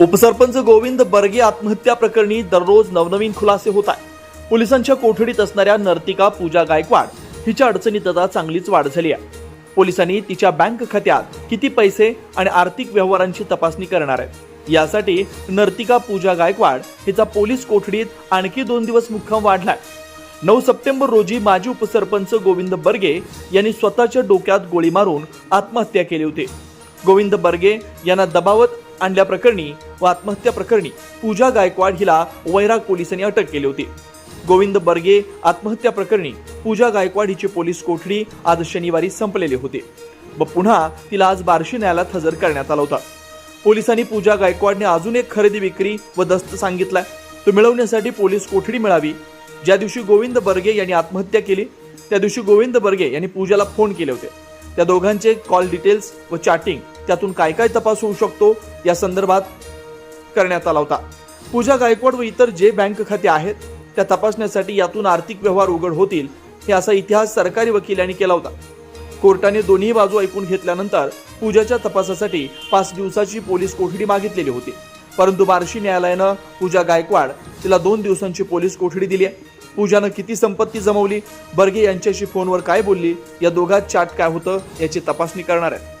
उपसरपंच गोविंद बर्गे आत्महत्या प्रकरणी दररोज नवनवीन खुलासे होत आहे पोलिसांच्या कोठडीत असणाऱ्या नर्तिका पूजा गायकवाड हिच्या अडचणीत आता चांगलीच वाढ झाली आहे. पोलिसांनी तिच्या बँक खात्यात किती पैसे आणि आर्थिक व्यवहारांची तपासणी करणार आहेत. यासाठी नर्तिका पूजा गायकवाड हिचा पोलीस कोठडीत आणखी दोन दिवस मुक्काम वाढलाय. नऊ सप्टेंबर रोजी माजी उपसरपंच गोविंद बर्गे यांनी स्वतःच्या डोक्यात गोळी मारून आत्महत्या केली होती. गोविंद बर्गे यांना दबावत आणल्याप्रकरणी व आत्महत्या प्रकरणी पूजा गायकवाड हिला वैराग पोलिसांनी अटक केली होती. गोविंद बर्गे आत्महत्या प्रकरणी पूजा गायकवाड हिची पोलीस कोठडी आज शनिवारी संपलेली होती व पुन्हा तिला आज बार्शी न्यायालयात हजर करण्यात आला होता. पोलिसांनी पूजा गायकवाडने अजून एक खरेदी विक्री व दस्त सांगितलाय. तो मिळवण्यासाठी पोलीस कोठडी मिळावी. ज्या दिवशी गोविंद बर्गे यांनी आत्महत्या केली त्या दिवशी गोविंद बर्गे यांनी पूजाला फोन केले होते. त्या दोघांचे कॉल डिटेल्स व चॅटिंग त्यातून काय काय तपास होऊ शकतो? या संदर्भात करण्यात आला होता. पूजा गायकवाड व इतर जे बँक खाते आहेत त्या तपासण्यासाठी यातून आर्थिक व्यवहार उघड होतील हे असा इतिहास सरकारी वकिलांनी केला होता. कोर्टाने दोन्ही बाजू ऐकून घेतल्यानंतर पूजाच्या तपासासाठी पाच दिवसाची पोलीस कोठडी मागितलेली होती. परंतु बार्शी न्यायालयानं पूजा गायकवाड तिला दोन दिवसांची पोलीस कोठडी दिली आहे. पूजानं किती संपत्ती जमवली? बर्गे यांच्याशी फोनवर काय बोलली? या दोघात चाट काय होतं? याची तपासणी करणार आहे